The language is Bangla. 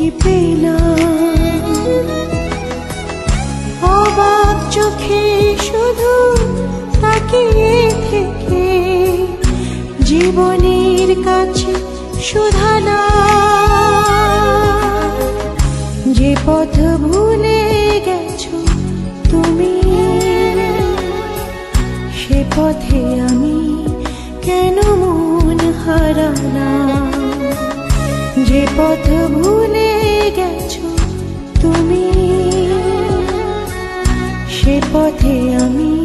দেখি পেলা। অবাক চোখে শুধু তাকিয়ে থেকে জীবনের কাছে সুধানা যে পথ ভুলে গেছো তুমি, সে পথে আমি কেন মন হারালাম? যে পথ ভুলে সে পথে আমি